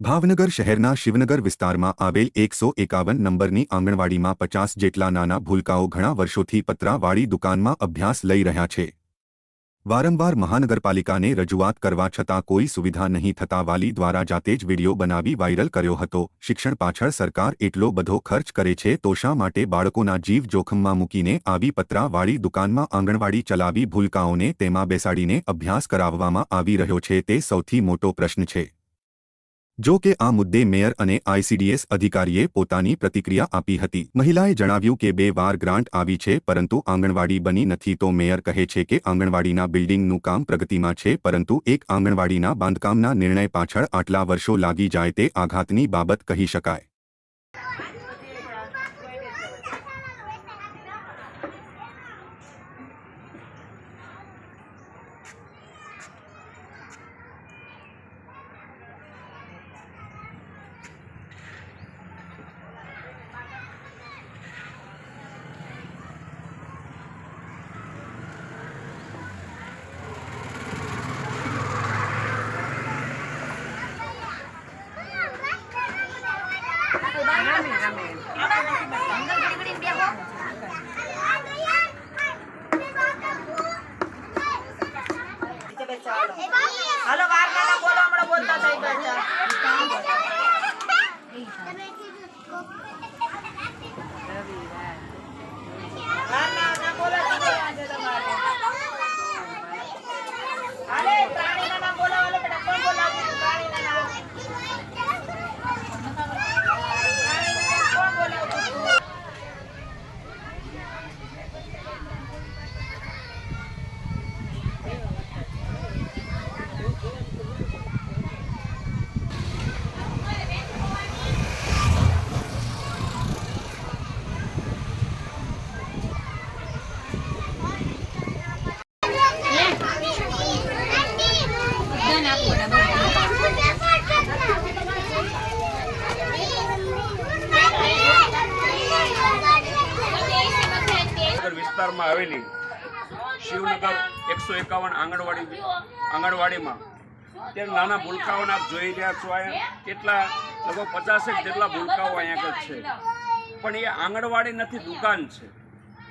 ભાવનગર શહેરના શિવનગર વિસ્તારમાં આવેલ એકસો એકાવન નંબરની આંગણવાડીમાં પચાસ જેટલા નાના ભૂલકાઓ ઘણા વર્ષોથી પતરાવાળી દુકાનમાં અભ્યાસ લઈ રહ્યા છે. વારંવાર મહાનગરપાલિકાને રજૂઆત કરવા છતાં કોઈ સુવિધા નહીં થતા વાલી દ્વારા જાતે જ વીડિયો બનાવી વાયરલ કર્યો હતો. શિક્ષણ પાછળ સરકાર એટલો બધો ખર્ચ કરે છે તો શા માટે બાળકોના જીવ જોખમમાં મૂકીને આવી પતરાવાળી દુકાનમાં આંગણવાડી ચલાવી ભૂલકાઓને તેમાં બેસાડીને અભ્યાસ કરાવવામાં આવી રહ્યો છે તે સૌથી મોટો પ્રશ્ન છે. જો કે આ મુદ્દે મેયર અને આઈસીડીએસ અધિકારીએ પોતાની પ્રતિક્રિયા આપી હતી. મહિલાએ જણાવ્યું કે બે વાર ગ્રાન્ટ આવી છે, પરંતુ આંગણવાડી બની નથી તો મેયર કહે છે કે આંગણવાડીના બિલ્ડિંગનું કામ પ્રગતિમાં છે, પરંતુ એક આંગણવાડીના બાંધકામના નિર્ણય પાછળ આટલા વર્ષો લાગી જાય તે આઘાતની બાબત કહી શકાય. Dame, dame. વિસ્તારમાં આવેલી શિવનગર એકસો એકાવન આંગણવાડી આંગણવાડીમાં. તે નાના ભૂલકાઓને આપ જોઈ રહ્યા છો અહીંયા કેટલા, લગભગ પચાસેક જેટલા ભૂલકાઓ અહીંયા આગળ છે. પણ એ આંગણવાડી નથી, દુકાન છે.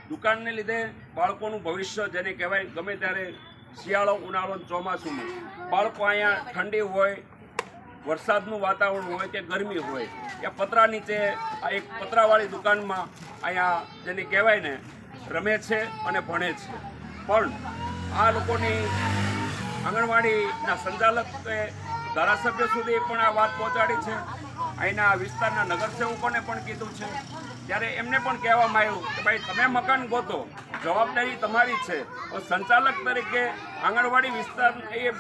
દુકાનને લીધે બાળકોનું ભવિષ્ય જેને કહેવાય, ગમે ત્યારે શિયાળો ઉનાળો ચોમાસુમાં. બાળકો અહીંયા ઠંડી હોય, વરસાદનું વાતાવરણ હોય કે ગરમી હોય કે પતરા નીચે આ એક પતરાવાળી દુકાનમાં અહીંયા જેને કહેવાય ને રમે છે અને ભણે છે. પણ આ લોકોની આંગણવાડીના સંચાલકે ધારાસભ્ય સુધી પણ આ વાત પહોંચાડી છે. અહીંના વિસ્તારના નગરસેવકોને પણ કીધું છે. ત્યારે એમને પણ કહેવામાં આવ્યું કે ભાઈ, તમે મકાન ગોતો, જવાબદારી તમારી છે. સંચાલક તરીકે આંગણવાડી વિસ્તાર એ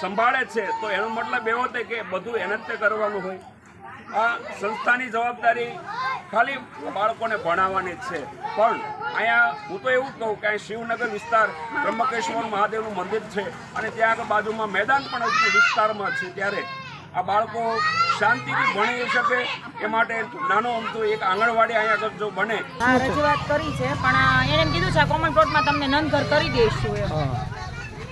સંભાળે છે, તો એનો મતલબ એવો હતો કે બધું એને જ કરવાનું હોય. આ સંસ્થાની જવાબદારી ખાલી બાળકોને ભણાવવાની જ છે. પણ અહીંયા હું તો એવું કહું કે શિવનગર વિસ્તાર બ્રહ્મકેશ્વર મહાદેવનું મંદિર છે અને ત્યાં આગળ બાજુમાં મેદાન પણ હજુ વિસ્તારમાં છે ત્યારે આ બાળકો શાંતિથી ભણી શકે એ માટે નાનો અમથું એક આંગણવાડી અહીંયા આગળ જો બને. રજૂઆત કરી છે પણ એને એમ કીધું છે કોમન પ્લોટમાં તમને નંદઘર કરી દઈશું એમ.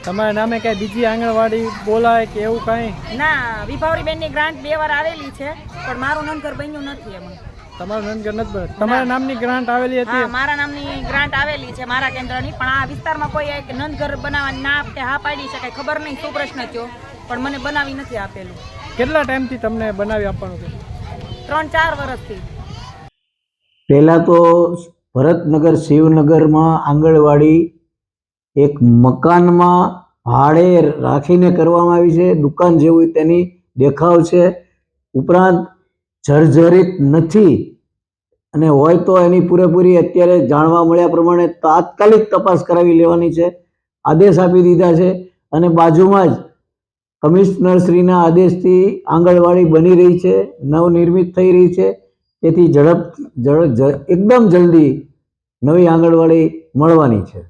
તમારા નામે કઈ બીજી આંગણવાડી બોલાય કે એવું કઈ? ના વિભાવરી બેનની ગ્રાન્ટ બે વાર આવેલી છે પણ મારું નંદઘર બન્યું નથી એમાં. તમારું નંદગર નથી બને તમારા નામની ગ્રાન્ટ આવેલી હતી. મારા નામની ગ્રાન્ટ આવેલી છે મારા કેન્દ્રની. પણ આ વિસ્તારમાં કોઈ એક નંદ ઘર બનાવવાની ના આપતે હા પાડી શકાય ખબર નહીં શું પ્રશ્ન થયો. પણ મને બનાવી નથી આપેલું. કેટલા ટાઈમથી તમને બનાવી આપવાનું છે? ત્રણ ચાર વર્ષથી પહેલાં તો ભરતનગર શિવનગરમાં આંગણવાડી એક મકાનમાં ભાડે રાખીને કરવામાં આવી છે. દુકાન જેવું તેની દેખાવ છે. ઉપરાંત જર્જરિત નથી. અને હોય તો એની પૂરેપૂરી અત્યારે જાણવા મળ્યા પ્રમાણે તાત્કાલિક તપાસ કરાવી લેવાની છે. આદેશ આપી દીધા છે અને બાજુમાં જ કમિશનરશ્રીના આદેશથી આંગણવાડી બની રહી છે, નવનિર્મિત થઈ રહી છે. તેથી ઝડપ એકદમ જલ્દી નવી આંગણવાડી મળવાની છે.